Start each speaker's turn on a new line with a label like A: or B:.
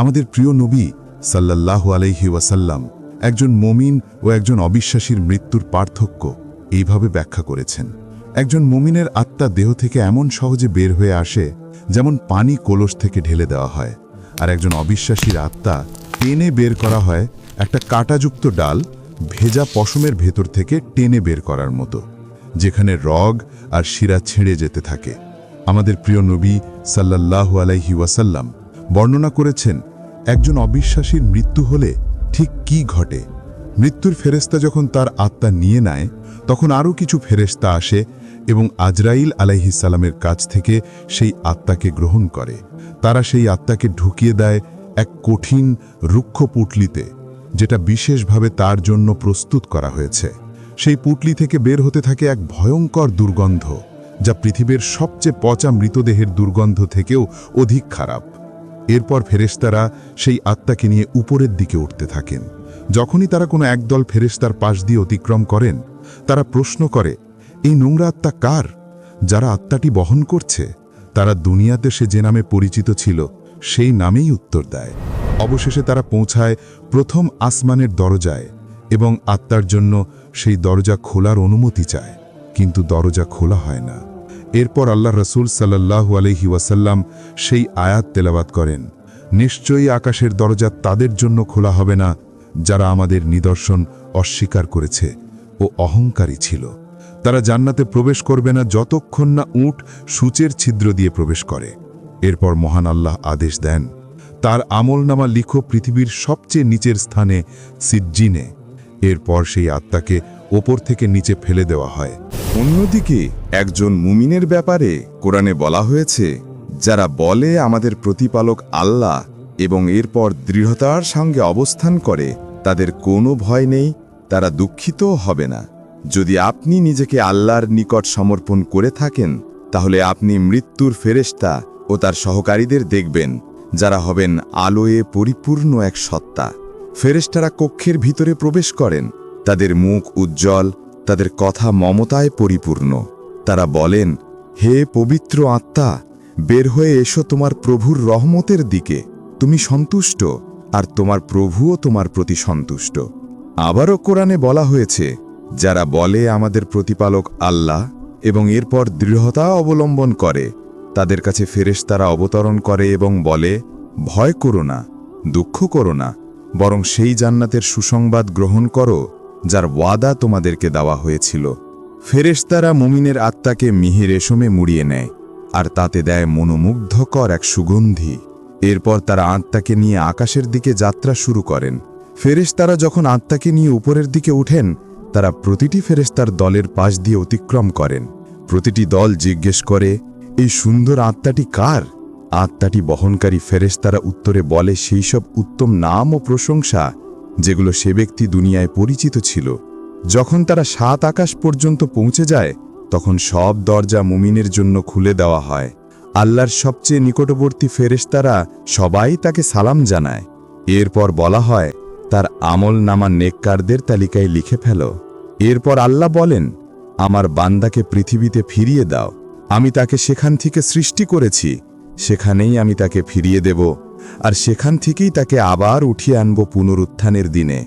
A: আমাদের প্রিয় নবী সাল্লাল্লাহু আলাইহি ওয়াসাল্লাম একজন মমিন ও একজন অবিশ্বাসীর মৃত্যুর পার্থক্য এইভাবে ব্যাখ্যা করেছেন। একজন মমিনের আত্মা দেহ থেকে এমন সহজে বের হয়ে আসে যেমন পানি কলস থেকে ঢেলে দেওয়া হয়। আর একজন অবিশ্বাসীর আত্মা টেনে বের করা হয় একটা কাটাযুক্ত ডাল ভেজা পশমের ভেতর থেকে টেনে বের করার মতো, যেখানে রগ আর শিরা ছিঁড়ে যেতে থাকে। আমাদের প্রিয় নবী সাল্লাল্লাহু আলাইহি ওয়াসাল্লাম বর্ণনা করেছেন, একজন অবিশ্বাসীর মৃত্যু হলে ঠিক কি ঘটে? মৃত্যুর ফেরেস্তা যখন তার আত্মা নিয়ে নেয়, তখন আরও কিছু ফেরেস্তা আসে এবং আজরাইল আলাইহিসালামের কাছ থেকে সেই আত্মাকে গ্রহণ করে। তারা সেই আত্মাকে ঢুকিয়ে দেয় এক কঠিন রুক্ষ পুটলিতে, যেটা বিশেষভাবে তার জন্য প্রস্তুত করা হয়েছে। সেই পুটলি থেকে বের হতে থাকে এক ভয়ঙ্কর দুর্গন্ধ, যা পৃথিবীর সবচেয়ে পচা মৃতদেহের দুর্গন্ধ থেকেও অধিক খারাপ। এরপর ফেরেশতারা সেই আত্মাকে নিয়ে উপরের দিকে উঠতে থাকেন। যখনই তারা কোনো একদল ফেরেস্তার পাশ দিয়ে অতিক্রম করেন, তারা প্রশ্ন করে, এই নোংরা আত্মা কার? যারা আত্মাটি বহন করছে, তারা দুনিয়াতে সে যে নামে পরিচিত ছিল, সেই নামেই উত্তর দেয়। অবশেষে তারা পৌঁছায় প্রথম আসমানের দরজায় এবং আত্মার জন্য সেই দরজা খোলার অনুমতি চায়। কিন্তু দরজা খোলা হয় না। এরপর আল্লাহ রসুল সাল্লাল্লাহু আলহি ওয়াসাল্লাম সেই আয়াত তেলাবাত করেন। নিশ্চয়ই আকাশের দরজা তাদের জন্য খোলা হবে না, যারা আমাদের নিদর্শন অস্বীকার করেছে ও অহংকারী ছিল। তারা জান্নাতে প্রবেশ করবে না যতক্ষণ না উট সূচের ছিদ্র দিয়ে প্রবেশ করে। এরপর মহান আল্লাহ আদেশ দেন, তার আমলনামা লিখো পৃথিবীর সবচেয়ে নিচের স্থানে সিজ্জিনে। এরপর সেই আত্মাকে ওপর থেকে নিচে ফেলে দেওয়া হয়।
B: অন্যদিকে একজন মুমিনের ব্যাপারে কোরআনে বলা হয়েছে, যারা বলে আমাদের প্রতিপালক আল্লাহ এবং এরপর দৃঢ়তার সঙ্গে অবস্থান করে, তাদের কোনো ভয় নেই, তারা দুঃখিতও হবে না। যদি আপনি নিজেকে আল্লাহর নিকট সমর্পণ করে থাকেন, তাহলে আপনি মৃত্যুর ফেরেশতা ও তার সহকারীদের দেখবেন, যারা হবেন আলোয়ে পরিপূর্ণ এক সত্তা। ফেরেশতারা কক্ষের ভিতরে প্রবেশ করেন। তাদের মুখ উজ্জ্বল, তাদের কথা মমতায় পরিপূর্ণ। তারা বলেন, হে পবিত্র আত্মা, বের হয়ে এসো তোমার প্রভুর রহমতের দিকে। তুমি সন্তুষ্ট, আর তোমার প্রভুও তোমার প্রতি সন্তুষ্ট। আবারও কোরআনে বলা হয়েছে, যারা বলে আমাদের প্রতিপালক আল্লাহ এবং এরপর দৃঢ়তা অবলম্বন করে, তাদের কাছে ফেরেশতারা অবতরণ করে এবং বলে, ভয় করো না, দুঃখ করো না বরং সেই জান্নাতের সুসংবাদ গ্রহণ করো, যার ওয়াদা তোমাদেরকে দেওয়া হয়েছিল। ফেরেশতারা মুমিনের আত্মাকে মিহি রেশমে মুড়িয়ে নেয়, আর তাতে দেয় মনোমুগ্ধকর এক সুগন্ধি। এরপর তারা আত্মাকে নিয়ে আকাশের দিকে যাত্রা শুরু করেন। ফেরেশতারা যখন আত্মাকে নিয়ে উপরের দিকে উঠেন, তারা প্রতিটি ফেরেশতার দলের পাশ দিয়ে অতিক্রম করেন। প্রতিটি দল জিজ্ঞেস করে, এই সুন্দর আত্মাটি কার? আত্মাটি বহনকারী ফেরেশতারা উত্তরে বলে সেই সব উত্তম নাম ও প্রশংসা যেগুলো সে ব্যক্তি দুনিয়ায় পরিচিত ছিল, যখন তারা সাত আকাশ পর্যন্ত পৌঁছে যায়, তখন সব দরজা মুমিনের জন্য খুলে দেওয়া হয়। আল্লাহর সবচেয়ে নিকটবর্তী ফেরেশতারা সবাই তাকে সালাম জানায়। এরপর বলা হয়, তার আমল নামা নেককারদের তালিকায় লিখে ফেল। এরপর আল্লাহ বলেন, আমার বান্দাকে পৃথিবীতে ফিরিয়ে দাও। আমি তাকে সেখান থেকে সৃষ্টি করেছি। সেখানেই আমি তাকে ফিরিয়ে দেব আর সেখান থেকেই তাকে আবার উঠিয়ে আনব পুনরুত্থানের দিনে।